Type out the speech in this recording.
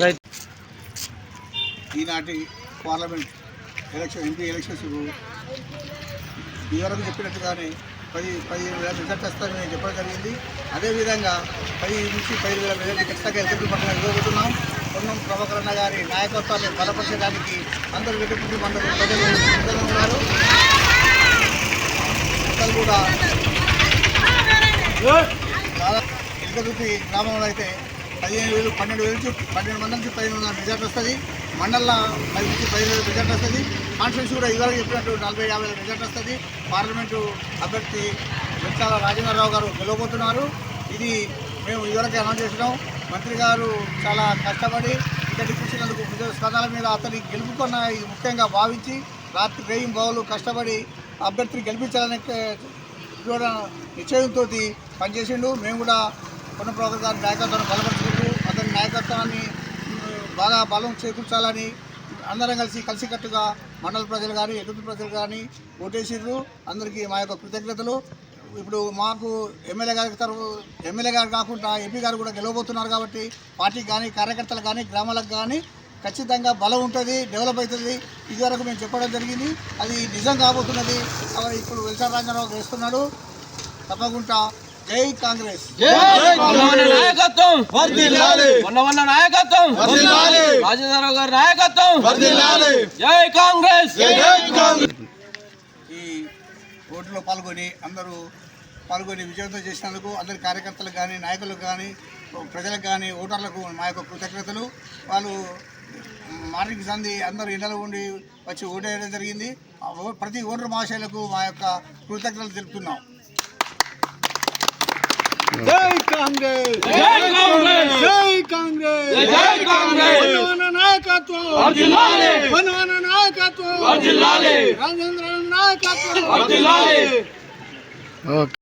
Right ఈనాటి parliament election MP elections ఇదివరకు చెప్పినట్టుగానే పది పదిహేను వేల రిజల్ట్ వస్తారని నేను చెప్పడం జరిగింది. అదేవిధంగా పది నుంచి పదిహేను వేల రిజల్ట్ ఖచ్చితంగా ఎదురు పట్టణం ఇవ్వబోతున్నాం పొన్నం ప్రభాకర్ గారి నాయకత్వాన్ని బలపరచడానికి అందరూ వెతుకుంటూ మండలి ప్రజలు సిద్ధంగా ఉన్నారు. అందరూ కూడా దాదాపు గ్రామంలో అయితే పదిహేను వేలు పన్నెండు వేలు పన్నెండు మంది నుంచి పదిహేను వందల రిజల్ట్ వస్తుంది. మండలంలో పది నుంచి పదిహేను వేల రిజల్ట్ వస్తుంది. కాన్ఫరెన్స్ కూడా ఇవాళ చెప్పినట్టు నలభై యాభై వేల రిజల్ట్ వస్తుంది. పార్లమెంటు అభ్యర్థి వెంచాల రాజేంద్రరావు గారు గెలవబోతున్నారు. ఇది మేము ఇదివరకే అనౌన్స్ చేసినాం. మంత్రి గారు చాలా కష్టపడి ఇక్కడికి కూర్చున్నందుకు వివిధ స్థానాల మీద అతని గెలుపుకున్న ఇది ముఖ్యంగా భావించి రాత్రి రేయం బావులు కష్టపడి అభ్యర్థిని గెలిపించాలని కూడా నిశ్చయంతో పనిచేసిండు. మేము కూడా పొన్న గారి నాయకత్వాన్ని బలపరుచుకుంటూ అతని నాయకత్వాన్ని బాగా బలం చేకూర్చాలని అందరం కలిసి కలిసికట్టుగా మండల ప్రజలు కానీ ఎదుటి ప్రజలు కానీ ఓటేసిర్రు అందరికీ మా యొక్క కృతజ్ఞతలు. ఇప్పుడు మాకు ఎమ్మెల్యే గారి తరఫు ఎమ్మెల్యే గారు కాకుండా ఎంపీ గారు కూడా గెలవబోతున్నారు కాబట్టి పార్టీకి కానీ కార్యకర్తలు కానీ గ్రామాలకు కానీ ఖచ్చితంగా బలం ఉంటుంది డెవలప్ అవుతుంది. ఇదివరకు మేము చెప్పడం జరిగింది. అది నిజం కాబోతున్నది. ఇప్పుడు వెల్సా రాజారావు వేస్తున్నాడు. తప్పకుండా జై కాంగ్రెస్. నాయకత్వం నాయకత్వం రాజేంద్రరావు గారి నాయకత్వం. జై కాంగ్రెస్. ఓటులో పాల్గొని అందరూ పాల్గొని విజయవంతం చేసినందుకు అందరి కార్యకర్తలకు కానీ నాయకులకు కానీ ప్రజలకు కానీ ఓటర్లకు మా యొక్క కృతజ్ఞతలు. వాళ్ళు మార్నింగ్ సంధి అందరూ ఇళ్ళలో ఉండి వచ్చి ఓటేయడం జరిగింది. ప్రతి ఓటర్ మహాశయులకు మా యొక్క కృతజ్ఞతలు తెలుపుతున్నాం. జై కాంగ్రెస్! జై కాంగ్రెస్! జై కాంగ్రెస్! జై కాంగ్రెస్! నాయకత్వం! నాయకత్వం! రాజేంద్ర నాయకత్వం. ఓకే.